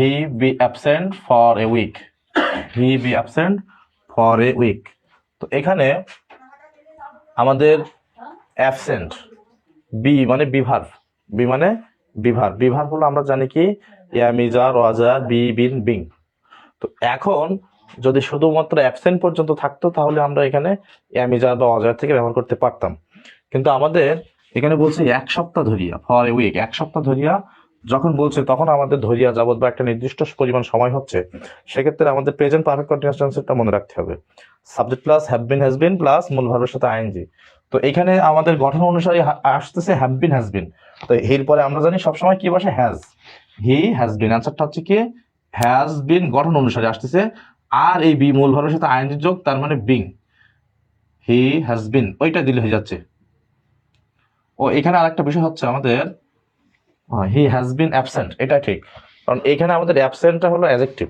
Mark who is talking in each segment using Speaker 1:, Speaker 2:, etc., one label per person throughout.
Speaker 1: He be absent for a week he be absent for a week তো এখানে আমাদের absent be মানে বিভার B মানে বিভার। বিভার হলো আমরা জানি কি? ইয়ামিজা রাজা, বি, বিন, বিং। তো এখন যদি শুধুমাত্র অ্যাবসেন্ট পর্যন্ত থাকতো, তাহলে আমরা এখানে অ্যামিজার বা অজার থেকে ব্যবহার করতে পারতাম। কিন্তু আমাদের এখানে বলছে এক সপ্তাহ ধরিয়া ফর এ উইক এক সপ্তাহ ধরিয়া যখন বলছে, তখন আমাদের ধরিয়া যাবত বা একটা নির্দিষ্ট পরিমাণ সময় হচ্ছে, সেক্ষেত্রে আমাদের প্রেজেন্ট পারফেক্ট কন্টিনিউয়াস টেন্সটা মনে রাখতে হবে। Subject plus have been has been plus মূল ভার্বের সাথে আইএনজি তো এখানে আমাদের গঠন অনুসারে আসতেছে হ্যাভ বিন হ্যাজ বিন তো এর পরে আমরা জানি সবসময় কি বসে? হ্যাজ হি হ্যাজ বিন অ্যান্সারটা হচ্ছে কি? হ্যাজ বিন গঠন অনুসারে আসতেছে। আর এই বি মূল ভার্বের সাথে আইএনজি যোগ, তার মানে বিং হি হ্যাজ বিন ওইটা দিলে হয়ে যাচ্ছে। ও, এখানে আরেকটা বিষয় হচ্ছে আমাদের হি হ্যাজ বিন অ্যাবসেন্ট এটা ঠিক। কারণ এখানে আমাদের অ্যাবসেন্টটা হলো অ্যাজেক্টিভ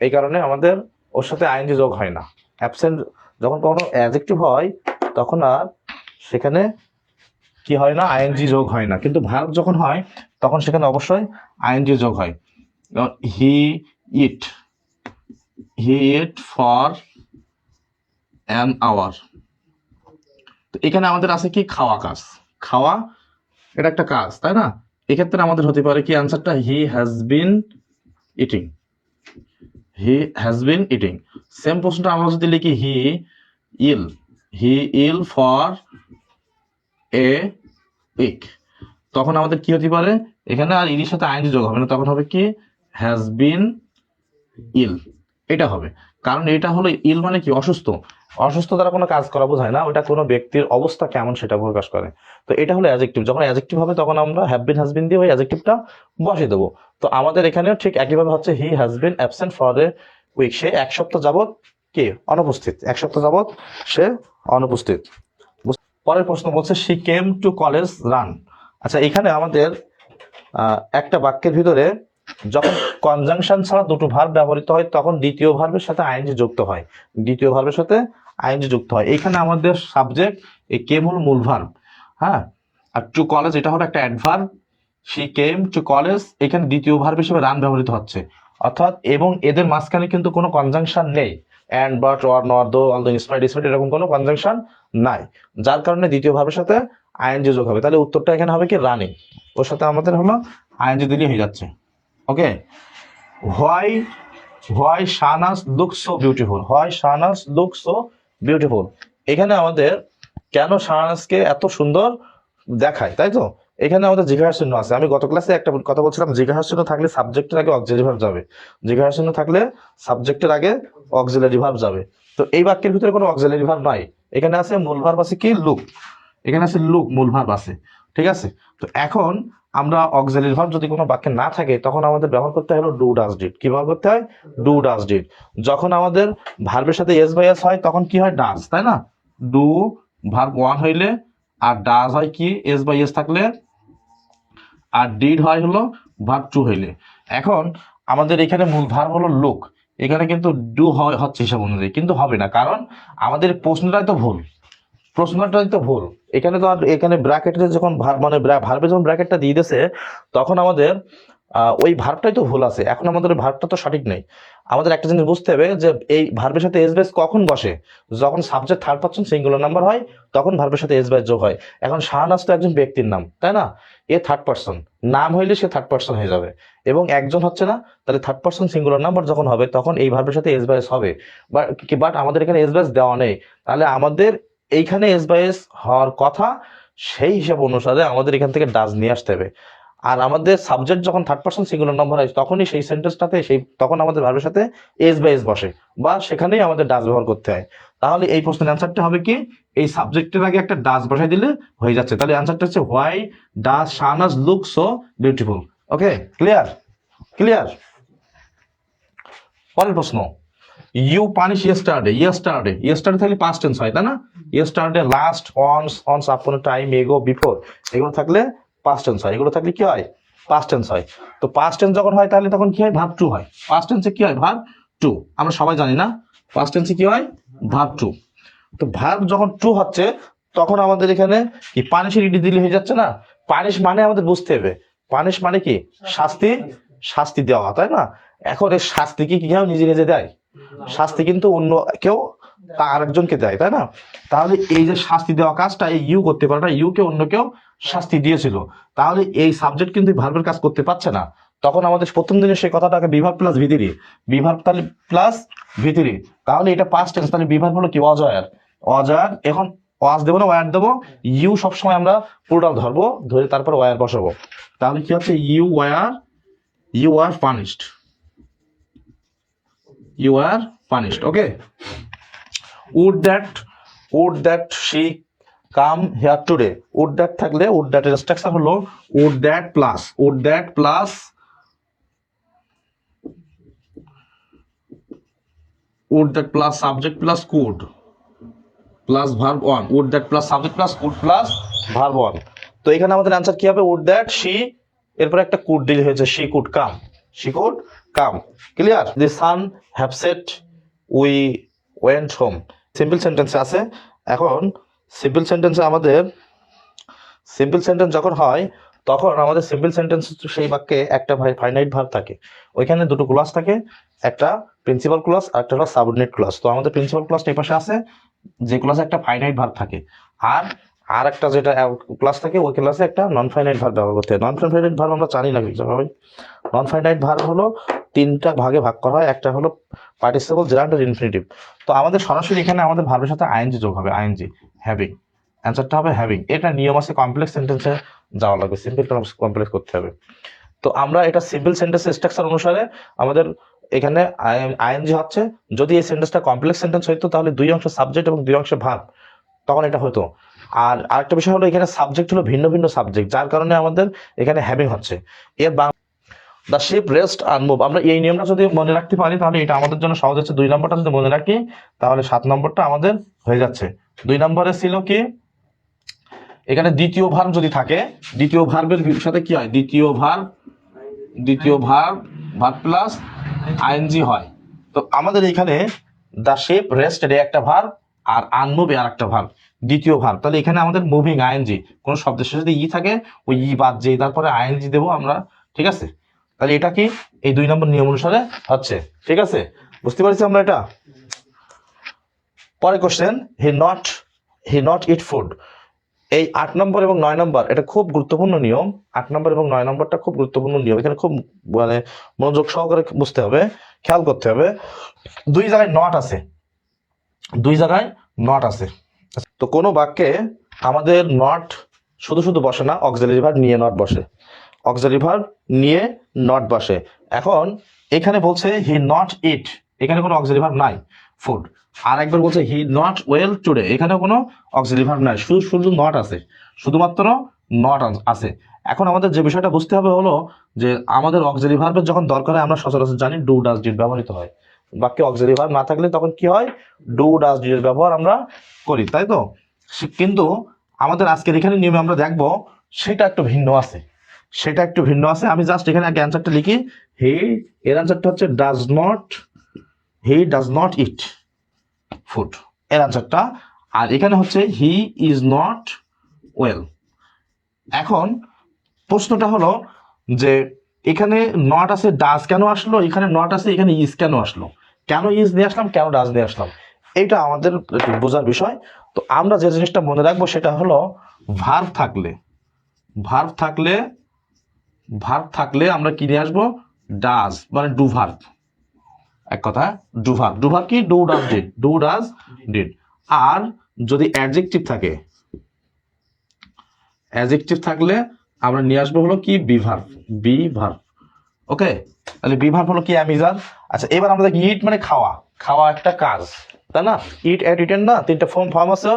Speaker 1: এই কারণে আমাদের ওর সাথে আইএনজি যোগ হয় না। অ্যাবসেন্ট যখন কোনো অ্যাজেক্টিভ হয়, তখন আর সেখানে কি হয় না আইএনজি যোগ হয় না। কিন্তু ভার্ব যখন হয়, তখন সেখানে অবশ্যই আইএনজি যোগ হয়। He eat he eat for an hour তো এখানে আমাদের আছে কি? খাওয়া কাজ। খাওয়া এটা একটা কাজ, তাই না? এক্ষেত্রে আমাদের হতে পারে কি অ্যান্সারটা he has been eating he has been eating same প্রশ্নটা আমরা যদি লিখি হি ইল হি ইল ফর এ উইক তখন আমাদের কি হতে পারে? এখানে আর ইলির সাথে আইনজি যোগ হবে না, তখন হবে কি? হ্যাজ বিন ইল এটা হবে। কারণ এটা হলো ইল মানে কি? অসুস্থ। অসুস্থ দ্বারা কোনো কাজ করা বোঝায় না, ওটা কোনো ব্যক্তির অবস্থা কেমন সেটা প্রকাশ করে। তো এটা হলো অ্যাজেক্টিভ যখন অ্যাজেক্টিভ হবে তখন আমরা হ্যাভ বিন হ্যাজ বিন দিয়ে ওই অ্যাজেক্টিভটা বসিয়ে দেবো। তো আমাদের এখানেও ঠিক একইভাবে হচ্ছে he has been absent for a week সে এক সপ্তাহ যাবত কে? অনুপস্থিত। এক সপ্তাহ যাবত সে অনুপস্থিত। পরের প্রশ্ন বলছে she came to college ran আচ্ছা এখানে আমাদের একটা বাক্যের ভিতরে যখন কনজাংশন ছাড়া দুটো ভার্ব ব্যবহৃত হয়, তখন দ্বিতীয় ভার্বের সাথে আইনজি যুক্ত হয়। দ্বিতীয় ভার্বের সাথে আইনজি যুক্ত হয়। এখানে আমাদের সাবজেক্ট এই কেম হল মূল ভার্ব হ্যাঁ? আর টু কলেজ এটা হলো একটা adverb she came to college এখানে দ্বিতীয় ভার্ব হিসেবে রান ব্যবহৃত হচ্ছে। অর্থাৎ, এবং এদের মাঝখানে কিন্তু কোনো কনজাংশন নেই। অ্যান্ড বাট অর নর দো অল দ্য ইনস্পাইড ইসপাইড এরকম কোনো কনজাংশন নাই। যার কারণে দ্বিতীয় ভার্বের সাথে আইএনজি যোগ হবে। তাহলে উত্তরটা এখানে হবে কি? রানিং ওর সাথে আমাদের হলো আইএনজি দিলেই হয়ে যাচ্ছে। Okay why why Shahnaz look so beautiful why Shahnaz look so beautiful এখানে আমাদের কেন শাহনাজকে এত সুন্দর দেখায়, তাই তো? এখানে আমাদের জিজ্ঞাসা আছে। আমি গত ক্লাসে একটা কথা বলছিলাম জিজ্ঞাসা থাকলে সাবজেক্টের আগে অক্সিলারি ভার্ব যাবে। জিজ্ঞাসা চিহ্ন থাকলে সাবজেক্টের আগে অক্সিলারি ভার্ব যাবে। তো এই বাক্যের ভিতরে কোনো অক্সিলারি ভার্ব নাই। এখানে আছে মূল ভার্ব আছে কি? লুক এখানে আছে লুক মূল ভার্ব আছে। ঠিক আছে? তো এখন আমরা অক্সিলারি ভার্ব যদি কোনো বাক্যে না থাকে, তখন আমাদের ব্যবহার করতে হলো ডু ডাস ডিড কি ব্যবহার করতে হয়? ডু ডাস ডিড যখন আমাদের ভার্বের সাথে এস বাই এস হয়, তখন কি হয়? ডাস তাই না? ডু ভার্ব ওয়ান হইলে, আর ডাস হয় কি? এস বাই এস থাকলে, আর ডিড হয় হলো ভার্ব টু হইলে। এখন আমাদের এখানে মূল ভার্ব হলো লুক এখানে কিন্তু ডু হচ্ছে হিসাব অনুযায়ী। কিন্তু হবে না, কারণ আমাদের প্রশ্নটাই তো ভুল। প্রশ্নটাই তো ভুল। এখানে তো আর, এখানে ব্র্যাকেটে যখন মানে ভার্বে যখন ব্র্যাকেটটা দিয়ে দিয়েছে, তখন আমাদের ওই ভার্বটাই তো ভুল আছে। এখন আমাদের ভার্বটা তো সঠিক নেই। আমাদের একটা জিনিস বুঝতে হবে যে, এই ভার্বের সাথে এস বেস কখন বসে? যখন subject third person singular number হয়, তখন ভার্বের সাথে এস বেস যোগ হয়। এখন শাহনাজ তো একজন ব্যক্তির নাম, তাই না? এ থার্ড পার্সন নাম হইলে সে থার্ড পার্সন হয়ে যাবে। এবং একজন হচ্ছে না, তাহলে থার্ড পার্সন সিঙ্গুলার নাম্বার যখন হবে, তখন এই ভার্বের সাথে এস বাইএস হবে। বাট বাট আমাদের এখানে এস বাইএস দেওয়া নেই। তাহলে আমাদের এইখানে এস বাইএস হওয়ার কথা, সেই হিসাব অনুসারে আমাদের এখান থেকে ডাজ নিয়ে আসতে হবে। আর আমাদের সাবজেক্ট যখন থার্ড পার্সন সিঙ্গুলার নাম্বার হয়, তখনই সেই সেন্টেন্সটাতে সেই, তখন আমাদের ভার্বের সাথে এস বাই এস বসে বা সেখানেই আমাদের ডাজ ব্যবহার করতে হয়। তাহলে এই প্রশ্নের অ্যান্সারটা হবে কি? এই সাবজেক্টের আগে একটা ডাজ বসাই দিলে হয়ে যাচ্ছে। তাহলে অ্যান্সারটা হচ্ছে why does Shahnaz look so beautiful okay clear clear পরের প্রশ্ন you punish yesterday yesterday yesterday থাকলে পাস্ট টেন্স হয়, তাই না? ইয়েস্টারডে লাস্ট অনস অনস আপন টাইম এগো বিফোর এগুলো থাকলে পাস্ট টেন্স হয়, এগুলো থাকলে কি হয়? পাস্ট টেন্স হয়। তো পাস্ট টেন্স যখন হয়, তাহলে তখন কি হয়? ভাব টু হয়। পাস্ট টেন্সে কি হয়? ভাব টু আমরা সবাই জানি না। পাস্ট টেন্সে কি হয়? ভাব টু তো ভাব যখন টু হচ্ছে, তখন আমাদের এখানে কি? পানিশের ইডি দিলে হয়ে যাচ্ছে না? পানিশ মানে আমাদের বুঝতে হবে। পানিশ মানে কি? শাস্তি শাস্তি দেওয়া, তাই না? এখন এই শাস্তি কি কেউ নিজে নিজে দেয়। শাস্তি কিন্তু অন্য কেউ আরেকজনকে দেয়, তাই না? তাহলে এই যে শাস্তি দেওয়া কাজটা এই ইউ করতে পারে না ইউ কে অন্য কেউ শাস্তি দিয়েছিল। তাহলে এই সাবজেক্ট কিন্তু ভার্বের কাজ করতে পারছে না। তখন আমাদের প্রথম দিনে সেই কথাটাকে বিভাগ প্লাস ভিতরি বিভাগ তাহলে প্লাস ভিতরি তাহলে এটা পাস্ট টেন্স তাহলে বিভাগ হলো কি? অজয়ার। অজয়ার, এখন ওয়াজ দেবো না ওয়ার দেবো? ইউ সবসময় আমরা পুরোটা ধরবো, ধরে তারপর ওয়ার বসাবো। তাহলে কি হচ্ছে? You were you are punished you are punished okay would that would that she come here today would that থাকলে উড দ্যাটের স্ট্রাকচার হলো would that plus would that plus would that plus subject plus could plus verb one would that plus subject plus could plus verb one তো এখানে আমাদের answer কি হবে? Would that she এরপর একটা কুড দিলে হয়েছে she could come she could come clear the sun have set we went home simple sentence আছে। এখন সিম্পল সেন্টেন্সে আমাদের সিম্পল সেন্টেন্স যখন হয়, তখন আমাদের সিম্পল সেন্টেন্স সেই বাক্যে একটা ফাইনাইট ভার্ব থাকে। ওইখানে দুটো ক্লাস থাকে, একটা প্রিন্সিপাল ক্লাস আর একটা হলো সাবঅর্ডিনেট ক্লাস তো আমাদের প্রিন্সিপাল ক্লাসটা এই পাশে আছে, যে ক্লাসে একটা ফাইনাইট ভার্ব থাকে। আর আর একটা যেটা ক্লাস থাকে, ওই ক্লাসে একটা নন ফাইনাইট ভার্ব ব্যবহার করতে হয়। নন ফাইনাইট ভার্ব আমরা জানি না কিছু ভাবে নন ফাইনাইট ভার্ব হলো তিনটা ভাগে ভাগ করা হয়, একটা হলো পার্টিসিপল জেরান্ড আর ইনফিনিটিভ তো আমাদের সরাসরি এখানে আমাদের ভার্বের সাথে আইএনজি যোগ হবে আইএনজি হ্যাভিং অ্যান্সারটা হবে হ্যাভিং এটা নিয়ম আছে কমপ্লেক্স সেন্টেন্সে যাওয়া লাগবে সিম্পল টার্মস কমপ্লেক্স করতে হবে। তো আমরা এটা সিম্পল সেন্টেন্স স্ট্রাকচার অনুসারে আমাদের এখানে আইএনজি হচ্ছে, যদি এই সেন্টেন্সটা কমপ্লেক্স সেন্টেন্স হইতো, তাহলে দুই অংশ সাবজেক্ট এবং দুই অংশ ভাব তখন এটা হতো। আর আরেকটা বিষয় হলো, এখানে সাবজেক্ট হলো ভিন্ন ভিন্ন সাবজেক্ট যার কারণে আমাদের এখানে হ্যাভিং হচ্ছে। এর দ্য শিপ রেস্ট আর মুভ আমরা এই নিয়মটা যদি মনে রাখতে পারি, তাহলে এটা আমাদের জন্য সহজ হচ্ছে। দুই নম্বরটা যদি মনে রাখি, তাহলে সাত নম্বরটা আমাদের হয়ে যাচ্ছে। দুই নম্বরে ছিল কি? এখানে দ্বিতীয় ভার্ব যদি থাকে, দ্বিতীয় ভার্বের সাথে কি হয়? দ্বিতীয় ভার্ব দ্বিতীয় ভার্ব ভার্ব প্লাস আইএনজি হয়। তো আমাদের এখানে দ্য শেপ রেস্ট এটা একটা ভার্ব আর আনমুভ আর একটা ভার্ব দ্বিতীয় ভার্ব তাহলে এখানে আমাদের মুভিং আইএনজি কোন শব্দের শেষে যদি ই থাকে, ওই ই বাদ যে তারপরে আইএনজি দেবো আমরা, ঠিক আছে? তাহলে এটা কি? এই দুই নম্বর নিয়ম অনুসারে হচ্ছে ঠিক আছে? বুঝতে পারছি আমরা এটা? পরে question he not he not eat food এই আট নম্বর এবং নয় নম্বর, এটা খুব গুরুত্বপূর্ণ নিয়ম। আট নম্বর এবং নয় নম্বরটা খুব গুরুত্বপূর্ণ নিয়ম। এখানে খুব মানে মনোযোগ সহকারে বুঝতে হবে, খেয়াল করতে হবে। দুই জায়গায় নট আছে। দুই জায়গায় নট আছে। তো কোনো বাক্যে আমাদের নট শুধু শুধু বসে না অক্সিলারি ভার্ব নিয়ে নট বসে। অক্সিলারি ভার্ব নিয়ে নট বসে। এখন এখানে বলছে হি নট ইট এখানে কোনো অক্সিলারি ভার্ব নাই ফুড আর একবার বলছে হি নট ওয়েল টুডে এখানে কোনো অক্সিলারি ভার্ব নাই। শুধু শুধু নট আছে। শুধুমাত্র নট আছে। এখন আমাদের যে বিষয়টা বুঝতে হবে হলো যে আমাদের অক্সিলারি ভার্বের যখন দরকার হয়, আমরা সচরাচর জানি ডু ডাজ ডিড ব্যবহৃত হয়। বাক্যে অক্সিলারি ভার্ব না থাকলে তখন কি হয়? ডু ডাজ ডিড ব্যবহার আমরা করি, তাই তো? কিন্তু আমাদের আজকের এখানে নিয়মে আমরা দেখব, সেটা একটু ভিন্ন আছে। সেটা একটু ভিন্ন আছে। আমি জাস্ট এখানে আগে অ্যান্সারটা লিখি। হি এর অ্যান্সারটা হচ্ছে does not he does not eat food এর অ্যান্সারটা আর এখানে হচ্ছে হি ইজ নট ওয়েল এখন প্রশ্নটা হলো যে, এখানে নট আছে ডাজ কেন আসলো? এখানে নট আছে, এখানে ইজ কেন আসলো? কেন ইজ নিয়ে আসলাম, কেন ডাজ নিয়ে আসলাম? এটা আমাদের বোঝার বিষয়। তো আমরা যে জিনিসটা মনে রাখব, সেটা হলো ভার্ব থাকলে ভার্ব থাকলে ভার্ব থাকলে আমরা কি নিয়ে আসব? ডাজ মানে ডু ভার্ব। এক কথা, ডু ভার্ব। ডু ভার্ব কি? Do does did. Do does did. আর যদি অ্যাডজেক্টিভ থাকে, অ্যাডজেক্টিভ থাকলে আমরা নিয়ে আসব হলো কি? Be verb. Be verb. Okay? তাহলে বি ভার্ব হলো কি? অ্যামিজার। আচ্ছা এবার আমরা দেখি ইট মানে খাওয়া। খাওয়া একটা কাজ, তাই না? ইট অ্যাট ইটেন না? তিনটা ফর্ম ফর্ম আছে।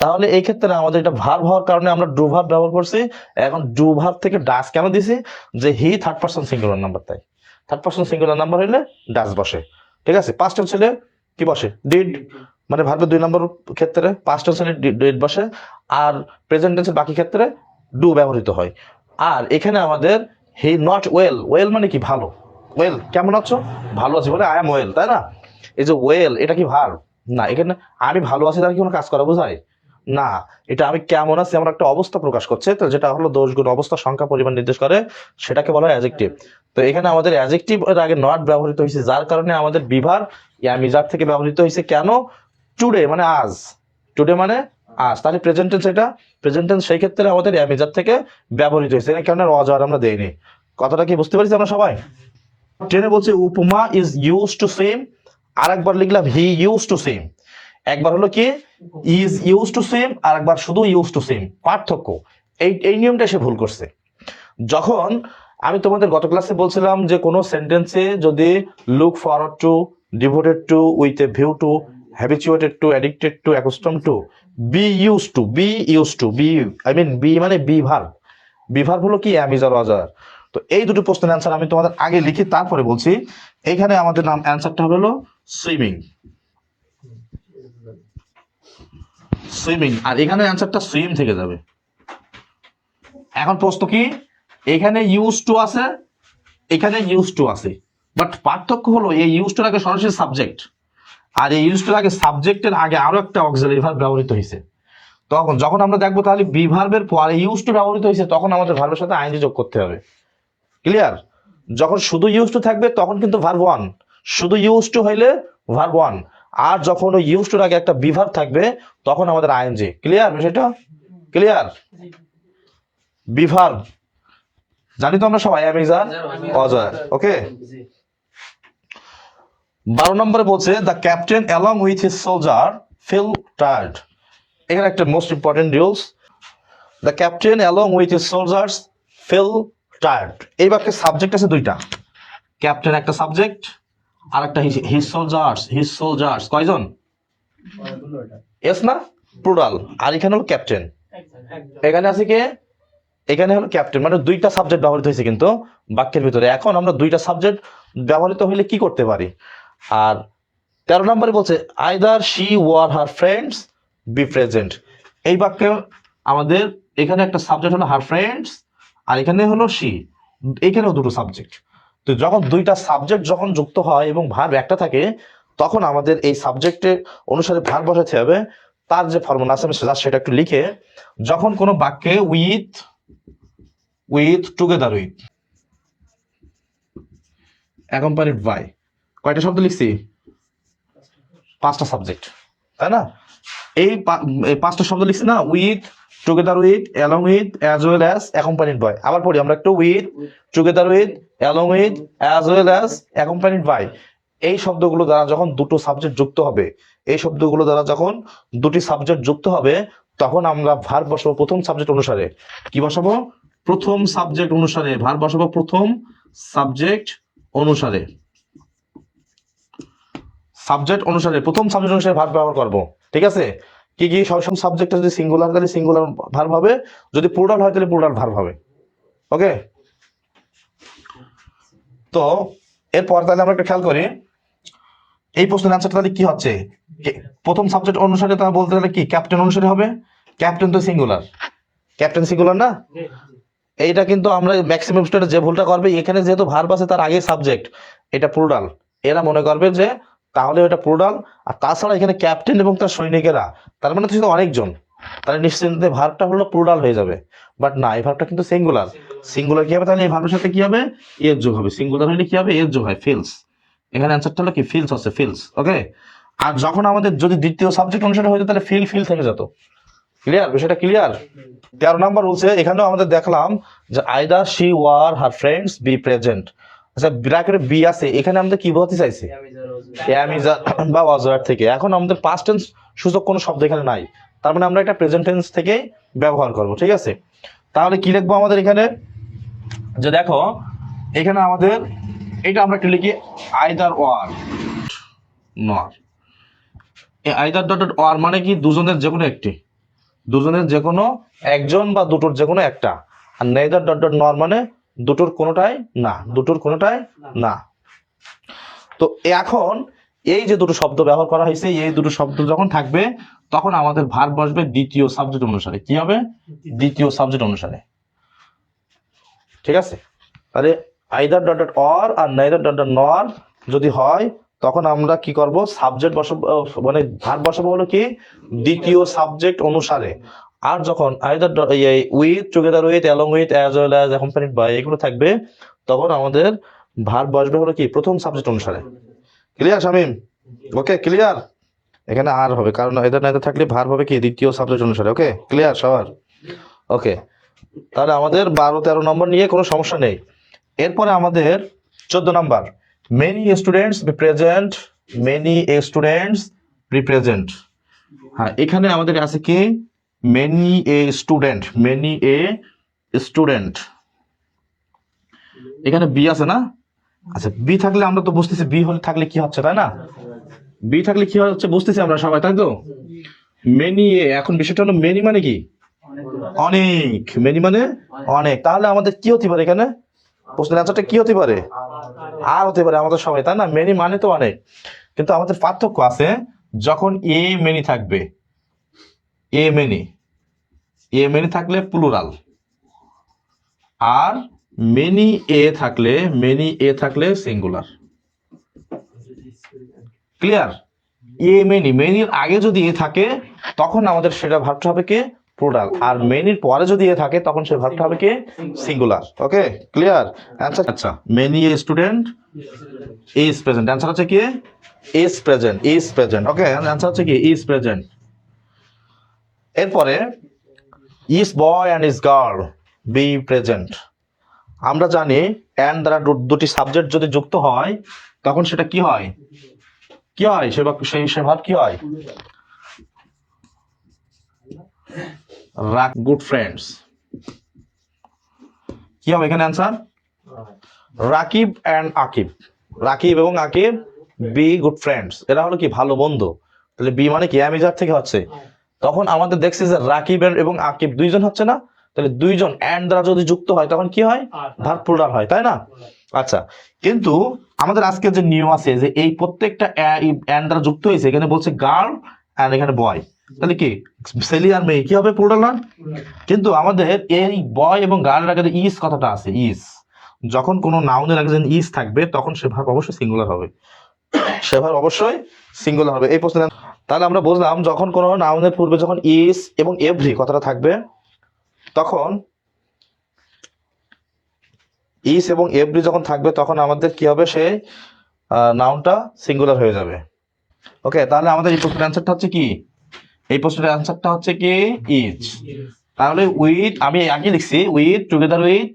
Speaker 1: তাহলে এই ক্ষেত্রে আমাদের এটা ভার্ব হওয়ার কারণে আমরা ডু ভার্ব ব্যবহার করছি। এখন ডু ভার্ব থেকে ডাস কেন দিছি? যে he third person singular number তাই। থার্ড পার্সন সিঙ্গুলার নাম্বার হইলে ডাস বসে। ঠিক আছে? পাঁচ টেন্স হলে কি বসে? ডিড মানে ভার্বের দুই নম্বর ক্ষেত্রে পাঁচ টেন্স হলে ডিড বসে। আর প্রেজেন্ট টেন্সের বাকি ক্ষেত্রে ডু ব্যবহৃত হয়। আর এখানে আমাদের হি নট ওয়েল ওয়েল মানে কি? ভালো। ওয়েল কেমন আছো? ভালো আছি বলে আই এম ওয়েল তাই না? এই যে ওয়েল এটা কি ভার না, এখানে আমি ভালো আছি, তার কি কোনো কাজ করা বোঝায়? না, এটা আমি কেমন আছি আমার একটা অবস্থা প্রকাশ করছে, তো যেটা হলো দোষ গুণ অবস্থা সংখ্যা পরিমাণ নির্দেশ করে, সেটাকে বলা হয় অ্যাজেক্টিভ তো এখানে আমাদের অ্যাজেক্টিভ এর আগে নট ব্যবহৃত হয়েছে, যার কারণে আমাদের বিভার ইয়ামিজার থেকে ব্যবহৃত হয়েছে কেন? টুডে মানে আজ। টুডে মানে আজ। তাহলে প্রেজেন্টেন্স এটা প্রেজেন্ট টেন্স সেই ক্ষেত্রে আমাদের ইয়ামিজার থেকে ব্যবহৃত হয়েছে কেন অজার আমরা দেইনি? কথাটা কি বুঝতে পারছি আমরা সবাই? ট্রেনে বলছে, Upama is use to same আর একবার লিখলাম হি ইউজ টু সেম একবার হলো কি? ইজ ইউজ টু সেম আর একবার শুধু ইউজ টু সেম পার্থক্য। এই এই নিয়মটা সে ভুল করছে। যখন আমি তোমাদের গত ক্লাসে বলছিলাম যে কোনো সেন্টেন্সে যদি look forward to devoted to with a view to habituated to addicted to accustom to be use to be use to be I mean be মানে বি ভার্ব বি ভার্ব হলো কি? অ্যামিজার অজার তো এই দুটো প্রশ্নের answer আমি তোমাদের আগে লিখি তারপরে বলছি। এখানে আমাদের নাম অ্যান্সারটা হলো সুইমিং সুইমিং আর এখানে অ্যান্সারটা সুইম থেকে যাবে। এখন প্রশ্ন কি? এখানে ইউজ টু আছে, এখানে ইউজ টু আছে। বাট পার্থক্য হলো, এই ইউজ টুর আগে সরাসরি সাবজেক্ট আর এই ইউজ টুর আগে সাবজেক্টের আগে আরও একটা অক্সিলারি ভার্ব ব্যবহৃত হয়েছে। তখন যখন আমরা দেখব তাহলে বি ভার্বের পরে ইউজ টু ব্যবহৃত হয়েছে, তখন আমাদের ভার্বের সাথে আইনজি যোগ করতে হবে। ক্লিয়ার যখন শুধু ইউজ টু থাকবে, তখন কিন্তু ভার্ব ওয়ান শুধু ইউজ টু হইলে ভার্ব ওয়ান আর যখন ওই ইউজ টুর আগে একটা বিভার থাকবে তখন আমাদের আইএনজি। ক্লিয়ার বিষয়টা? ক্লিয়ার বিভার জানি তো আমরা সবাই অ্যামিজার অজয় ওকে বারো নম্বরে বলছে the captain along with his soldier feel tired এখানে একটা most important rules the captain along with his soldiers feel tired এই বাক্যের সাবজেক্ট আছে দুইটা। ক্যাপ্টেন একটা সাবজেক্ট আর একটা হিস সোলজার্স হিস সোলজার্স কয়জন? এস না? প্লুরাল আর এখানে হলো ক্যাপ্টেন এখানে আছে কে? এখানে হলো ক্যাপ্টেন মানে দুইটা সাবজেক্ট ব্যবহৃত হয়েছে কিন্তু বাক্যের ভিতরে। এখন আমরা দুইটা সাবজেক্ট ব্যবহৃত হইলে কি করতে পারি? আর তেরো নম্বরে বলছে either she were her friends be present এই বাক্যে আমাদের এখানে একটা সাবজেক্ট হলো হার ফ্রেন্ডস আর এখানে হলো শি এখানেও দুটো সাবজেক্ট তো যখন দুইটা সাবজেক্ট যখন যুক্ত হয় এবং ভার্ব একটা থাকে, তখন আমাদের এই সাবজেক্টের অনুসারে ভার বসাতে হবে। তার যে ফর্মুলা আছে, আমি সেটা- সেটা একটু লিখে, যখন কোনো বাক্যে with with together with accompanied by কয়টা শব্দ লিখছি? পাঁচটা সাবজেক্ট তাই না? এই পাঁচটা শব্দ লিখছি না with together with along with as well as accompanied by আবার পড়ি, আমরা একটু with together with along with as well as accompanied by এই শব্দগুলো দ্বারা যখন দুটো সাবজেক্ট যুক্ত হবে, এই শব্দগুলো দ্বারা যখন দুটি সাবজেক্ট যুক্ত হবে, তখন আমরা ভার বসাবো প্রথম সাবজেক্ট অনুসারে। কি বসাবো? প্রথম সাবজেক্ট অনুসারে, ভার বসাবো প্রথম সাবজেক্ট অনুসারে। সাবজেক্ট অনুসারে, প্রথম সাবজেক্ট অনুসারে ভার ব্যবহার করব। ঠিক আছে? কি কি সবসময় সাবজেক্ট যদি সিঙ্গুলার তাহলে সিঙ্গুলার ভার্ব হবে। যদি প্লুরাল হয় তাহলে প্লুরাল ভার্ব হবে। ওকে তো, এরপর তাহলে আমরা একটা খেয়াল করি। এই প্রশ্নের অ্যান্সারটা তাহলে কি হচ্ছে? প্রথম সাবজেক্ট অনুসারে তাহলে বলতে গেলে কি? ক্যাপ্টেন অনুসারে হবে? ক্যাপ্টেন তো সিঙ্গুলার ক্যাপ্টেন সিঙ্গুলার না? এইটা কিন্তু আমরা ম্যাক্সিমাম স্টুডেন্ট যে ভুলটা করবে, এখানে যেহেতু ভার্ব আছে, তার আগে সাবজেক্ট এটা প্লুরাল এরা মনে করবে যে তাহলে এটা প্লুরাল আর তাছাড়া এখানে ক্যাপ্টেন এবং তার সৈনিকেরা, তার মানে তো শুধু অনেকজন। তাহলে নিশ্চিন্তে ভার্বটা হলো প্লুরাল হয়ে যাবে। বাট না, এই ভার্বটা কিন্তু সিঙ্গুলার। সিঙ্গুলার কি হবে? তাহলে এই ভার্বের সাথে কি হবে? এর যোগ হবে। সিঙ্গুলার হলে কি হবে? এর যোগ হয় ফিলস। এখানে অ্যান্সারটা হলো কি? ফিলস আছে, ফিলস। ওকে? আর যখন আমাদের যদি দ্বিতীয় সাবজেক্ট অনুসারে হইতো তাহলে ফিল ফিল থেকে যেত। ক্লিয়ার বিষয়টা ক্লিয়ার তেরো নাম্বার বলছে এখানেও আমাদের দেখলাম যে either she were her friends be present আচ্ছা ব্র্যাকেটে বি আছে। এখানে আমাদের কি বলতে চাইছে? অ্যামিজা বা ওয়াজওয়ার থেকে। এখন আমাদের পাস্ট টেন্স সূচক কোনো শব্দ এখানে নাই। তার মানে আমরা এটা প্রেজেন্ট টেন্স থেকে ব্যবহার করব, ঠিক আছে? তাহলে কি লিখব আমাদের এখানে? যে দেখো, এখানে আমাদের, এটা আমরা একটু লিখি আইদার ওয়ার নর এই আইদার ডট ডট ওয়ার মানে কি? দুজনের যে কোনো একটি। দুজনের যে কোনো একজন বা দুটোর যে কোনো একটা। আর নেদার ডট ডট নর মানে দুটোর কোনোটাই না। দুটোর কোনোটাই না। তো এখন এই যে দুটো শব্দ ব্যবহার করা হয়েছে, এই দুটো শব্দ যখন থাকবে, তখন আমাদের ভার বসবে দ্বিতীয় সাবজেক্ট অনুসারে। কি হবে? দ্বিতীয় সাবজেক্ট অনুসারে। ঠিক আছে? তাহলে আইদার ডট ডট অর আর নাইদার ডট ডট নর যদি হয়, তখন আমরা কি করব? সাবজেক্ট বসাবো মানে ভার বসাবো হলো কি? দ্বিতীয় সাবজেক্ট অনুসারে। আর যখন either with together with along with as well as accompanied by এগুলো থাকবে, তখন আমাদের ভার বসবে হলো কি? প্রথম সাবজেক্ট অনুসারে। ক্লিয়ার শামিম? ওকে ক্লিয়ার এখানে আর হবে, কারণ এদের না থাকলে ভার হবে কি? দ্বিতীয় সাবজেক্ট অনুসারে ওকে ক্লিয়ার সবার? ওকে তাহলে আমাদের বারো, তেরো নম্বর নিয়ে কোনো সমস্যা নেই। এরপরে আমাদের চোদ্দ number. Many students be present many students represent হ্যাঁ এখানে আমাদের আছে কি? Many a student many a student এখানে বি আছে না? আচ্ছা বি থাকলে আমরা তো বুঝতেছি বি হলে থাকলে কি হচ্ছে, তাই না? বি থাকলে কি হচ্ছে বুঝতেছি আমরা সবাই, তাই তো? মেনি এ এখন বিষয়টা হলো মেনি মানে কি? অনেক। মেনি মানে অনেক। তাহলে আমাদের কি হতে পারে এখানে? প্রশ্নের অ্যান্সারটা কি হতে পারে? আর হতে পারে আমাদের সবাই, তাই না? মেনি মানে তো অনেক। কিন্তু আমাদের পার্থক্য আছে যখন এ মেনি থাকবে। এ মেনি এ মেনি থাকলে প্লুরাল আর মেনি এ থাকলে মেনি এ থাকলে সিঙ্গুলার ক্লিয়ার এ মেনি মেনির আগে যদি এ থাকে তখন আমাদের সেটা ভাবতে হবে কি? প্লুরাল আর মেনির পরে যদি এ থাকে তখন সে ভাবতে হবে কি? সিঙ্গুলার ওকে ক্লিয়ার অ্যান্সার আচ্ছা। Many a student is present answer হচ্ছে কি? Is present is present okay answer হচ্ছে কি? ইজ প্রেজেন্ট এরপরে is boy and is girl be present আমরা জানি অ্যান্ড দ্বারা দুটি সাবজেক্ট যদি যুক্ত হয়, তখন সেটা কি হয়? কি হয়? সে সেই সে ভাব কি হয়? রাক গুড ফ্রেন্ডস কি হবে এখানে অ্যান্সার রাকিব অ্যান্ড আকিব। রাকিব এবং আকিব বি গুড ফ্রেন্ডস এরা হলো কি? ভালো বন্ধু। তাহলে বি মানে কি? অ্যামিজার থেকে হচ্ছে। তখন আমাদের দেখছি যে রাকিব এবং আকিব দুইজন হচ্ছে না? তাহলে দুইজন অ্যান্ড দ্বারা যদি যুক্ত হয় তখন কি হয়? ভার প্লুরাল হয় তাই না? আচ্ছা কিন্তু আমাদের আজকে যে নিয়ম আছে যে এই প্রত্যেকটা অ্যান্ড দ্বারা যুক্ত হয়েছে এখানে বলছে গার্ল অ্যান্ড এখানে বয় তাহলে কি? ছেলে আর মেয়ে কি হবে প্লুরাল না? কিন্তু আমাদের এই বয় এবং গার্লের আগে ইস কথাটা আছে ইস যখন কোনো নাউনের আগে যেন ইস থাকবে তখন সে ভাব অবশ্যই সিঙ্গুলার হবে। সে ভাব অবশ্যই সিঙ্গুলার হবে। এই প্রশ্নের তাহলে আমরা বুঝলাম যখন কোনো নাউনের পূর্বে যখন ইস এবং এভরি কথাটা থাকবে তখন ইস এবং এভরি যখন থাকবে, তখন আমাদের কি হবে? সেই নাউনটা সিঙ্গুলার হয়ে যাবে। ওকে তাহলে আমাদের এই প্রশ্নের অ্যান্সারটা হচ্ছে কি? এই প্রশ্নের অ্যান্সারটা হচ্ছে কি? ইজ তাহলে উইথ আমি আগে লিখছি উইথ টুগেদার উইথ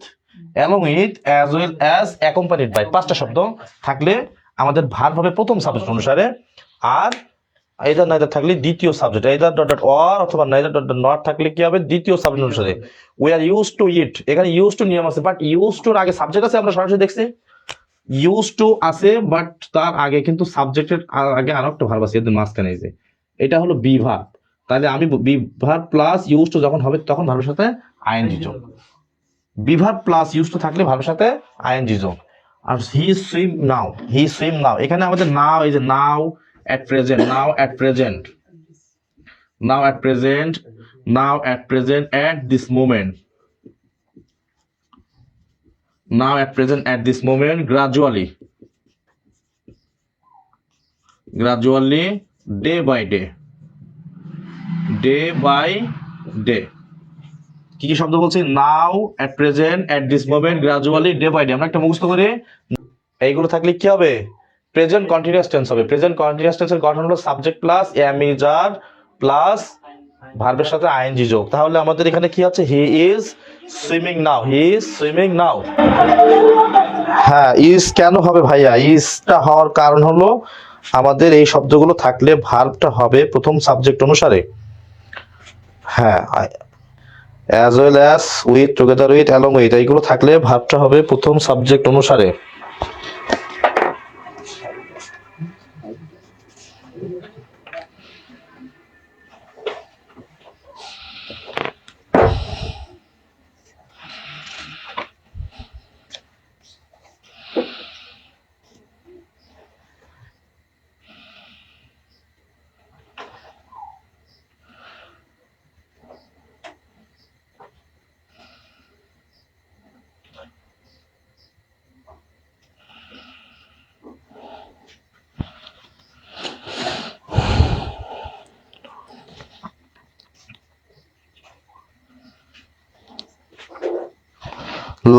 Speaker 1: এবং with as well as accompanied by পাঁচটা শব্দ থাকলে আমাদের ভার হবে প্রথম সাবজেক্ট অনুসারে, আর এইদার নাইদার থাকলে দ্বিতীয় subject either dot dot or অথবা নাইদার ডট ডট নট থাকলে কি হবে? দ্বিতীয় সাবজেক্ট অনুসারে। We are use to eat এখানে ইউজ টু নিয়ম আছে বাট ইউজ টুর আগে সাবজেক্ট আছে, আমরা সরাসরি দেখছি। ইউজ টু আছে বাট তার আগে কিন্তু সাবজেক্টের আগে আরও একটা ভার্ব আছে, এদের মাঝখানে যে। এটা হলো বি ভার্ব তাহলে আমি be verb plus use to যখন হবে, তখন ভার্বের সাথে আইএনজি যোগ। বিভার প্লাস ইউজ টু থাকলে ভার্বের সাথে আইএনজি যোগ। আর হি সুইম নাও হি সুইম নাও এখানে আমাদের নাও এই যে নাও at present now at present now at present now at present at this moment now at present at this moment gradually gradually day by day day by day কি কি শব্দ বলছি now at present at this moment gradually day by day আমরা একটা মুখস্থ করি এইগুলো থাকলে কি হবে প্রেজেন্ট কন্টিনিউয়াস টেন্স হবে। প্রেজেন্ট কন্টিনিউয়াস টেন্সের গঠন হলো সাবজেক্ট প্লাস অ্যামিজার প্লাস ভার্বের সাথে আইএনজি যোগ। তাহলে আমাদের এখানে কি আছে? He is swimming now he is swimming now হ্যাঁ ইজ কেন হবে ভাইয়া? ইজটা হওয়ার কারণ হলো আমাদের এই শব্দগুলো থাকলে ভার্বটা হবে প্রথম সাবজেক্ট অনুসারে। হ্যাঁ as well as with together with along with এইগুলো থাকলে ভার্বটা হবে প্রথম সাবজেক্ট অনুসারে।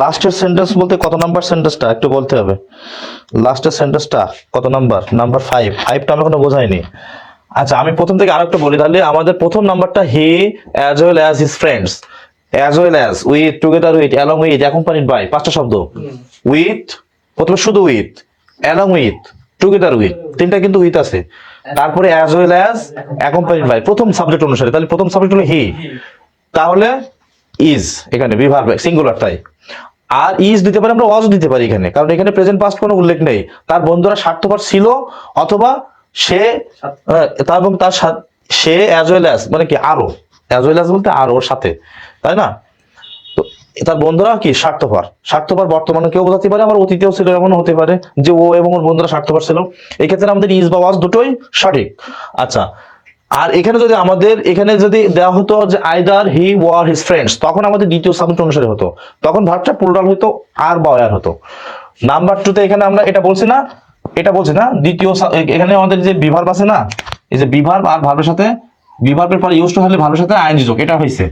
Speaker 1: লাস্টের সেন্টেন্স বলতে কত নাম্বার সেন্টেন্সটা একটু বলতে হবে। লাস্টের সেন্টেন্সটা কত নাম্বার নাম্বার ফাইভ ফাইভটা আমরা কোনো বোঝাইনি। আচ্ছা আমি প্রথম থেকে আরেকটা বলি, তাহলে আমাদের প্রথম নাম্বারটা he as well as his friends as well as with together with along with accompanied by পাঁচটা শব্দ। উইথ প্রথমে শুধু with along with together with তিনটা কিন্তু উইথ আছে। তারপরে as well as accompanied by প্রথম সাবজেক্ট অনুসারে। তাহলে প্রথম সাবজেক্ট হলো হি তাহলে ইজ এখানে বিভার সিঙ্গুলার তাই। আর ইজ দিতে পারি আমরা ওয়াজ দিতে পারি এখানে কারণ এখানে প্রেজেন্ট পাস্ট কোনো উল্লেখ নেই। তার বন্ধুরা স্বার্থপর ছিল অথবা সে তার এবং তার সাথ- সে অ্যাজ ওয়েল অ্যাজ মানে কি আরও অ্যাজ ওয়েল অ্যাজ বলতে আরও ওর সাথে তাই না? তো তার বন্ধুরা কি স্বার্থপর। স্বার্থপর বর্তমানে কেউ বোঝাতে পারে আমার অতীতেও ছিল এমন হতে পারে যে ও এবং ওর বন্ধুরা স্বার্থপর ছিল। এই ক্ষেত্রে আমাদের ইজ বা ওয়াজ দুটোই সঠিক। আচ্ছা আর এখানে যদি আমাদের, এখানে যদি দেওয়া হতো যে either he were his friends তখন আমাদের দ্বিতীয় সাবজেক্ট অনুসারে হতো। তখন ভার্বটা প্লুরাল হতো আর বা ওয়ার হতো। নাম্বার টু তে এখানে আমরা এটা বলছি না, এটা বলছি না, দ্বিতীয় এখানে আমাদের যে বিভার্ব আছে না, এই যে বিভার্ব আর ভার্বের সাথে বিভার্বের পরে ইউজ হলে ভার্বের সাথে আইনজি যোগ, এটা হয়েছে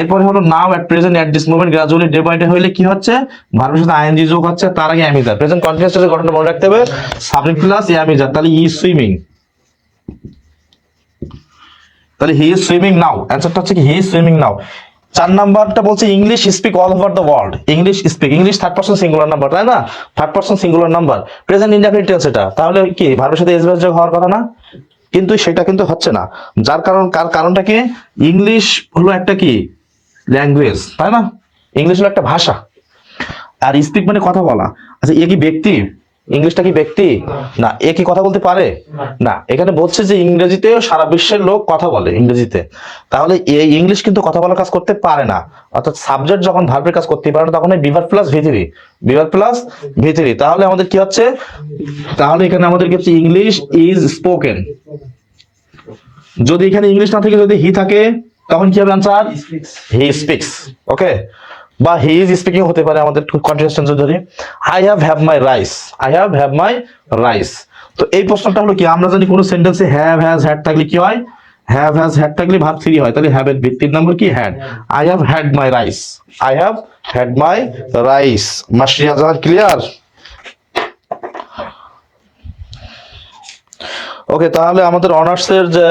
Speaker 1: এরপরে হলো now at present at this moment gradually day by day হইলে কি হচ্ছে ভার্বের সাথে আইএনজি যোগ হচ্ছে, তার আগে অ্যামিজার প্রেজেন্ট কন্টিনিউয়াস এর ঘটনা মনে রাখতে হবে সাবজেক্ট প্লাস অ্যামিজার তাহলে ই সুইমিং তাহলে হি ইজ সুইমিং নাও অ্যান্সারটা হচ্ছে কি হি ইজ সুইমিং নাও চার নাম্বারটা বলছে English speak all over the world English speak English third person singular number তাই না? Third person singular number present indefinite tense এটা। তাহলে কি ভার্বের সাথে এসবেস যোগ হওয়ার কথা না? কিন্তু সেটা কিন্তু হচ্ছে না। যার কারণ, কার কারণটা কি? ইংলিশ হলো একটা কি? ল্যাঙ্গুয়েজ তাই না? ইংলিশ হলো একটা ভাষা। আর স্পিক মানে কথা বলা। আচ্ছা এ কি ব্যক্তি? ইংলিশটা কি ব্যক্তি? না। এ কি কথা বলতে পারে? না। এখানে বলছে যে ইংরেজিতেও সারা বিশ্বের লোক কথা বলে ইংরেজিতে। তাহলে এই ইংলিশ কিন্তু কথা বলার কাজ করতে পারে না। অর্থাৎ সাবজেক্ট যখন ভার্বের কাজ করতে পারে না তখন এই বিভার প্লাস ভিতরি। বিভার প্লাস ভিতরি। তাহলে আমাদের কি হচ্ছে? তাহলে এখানে আমাদের কি হচ্ছে? ইংলিশ ইজ স্পোকেন যদি এখানে ইংলিশ না থেকে যদি হি থাকে তখন কি হবে আনসার হি স্পিক্স ওকে বা হি ইজ স্পিকিং হতে পারে আমাদের কন্টিনিউয়াস টেন্স ধরি I have have my rice I have have my rice তো এই প্রশ্নটা হলো কি, আমরা জানি কোনো সেন্টেন্সে হ্যাভ হ্যাজ হ্যাড থাকলে কি হয়? হ্যাভ হ্যাজ হ্যাড থাকলে ভার্ব থ্রি হয়। তাহলে হ্যাভ এর ভিত্তির নাম্বার কি? Had I have had my rice I have had my rice Masia জাহার ক্লিয়ার ওকে তাহলে আমাদের অনার্সের যে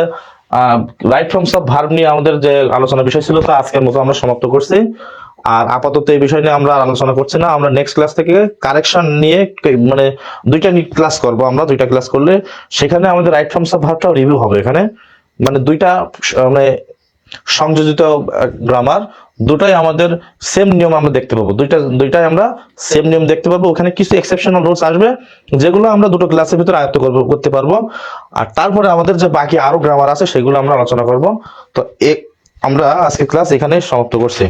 Speaker 1: রাইট ফ্রমস অফ ভার্ব নিয়ে আমাদের যে আলোচনা বিষয় ছিল তা আজকের মতো আমরা সমাপ্ত করছি। আর আপাতত এই বিষয় নিয়ে আমরা আলোচনা করছি না। আমরা নেক্সট ক্লাস থেকে কারেকশন নিয়ে মানে দুইটা ক্লাস করব আমরা। দুইটা ক্লাস করলে সেখানে আমাদের রাইট ফ্রমস অফ ভার্বটাও রিভিউ হবে এখানে। মানে দুইটা মানে সংযোজিত গ্রামার দুটাই আমাদের সেম নিয়ম আমরা দেখতে পাবো। দুইটা, দুইটাই আমরা সেম নিয়ম দেখতে পাবো। ওখানে কিছু এক্সেপশনাল রুলস আসবে, যেগুলো আমরা দুটো ক্লাসের ভিতরে আয়ত্ত করব করতে পারব। আর তারপরে আমাদের যে বাকি আরও গ্রামার আছে, সেগুলো আমরা আলোচনা করব। তো আমরা আজকে ক্লাস এখানে সমাপ্ত করছি।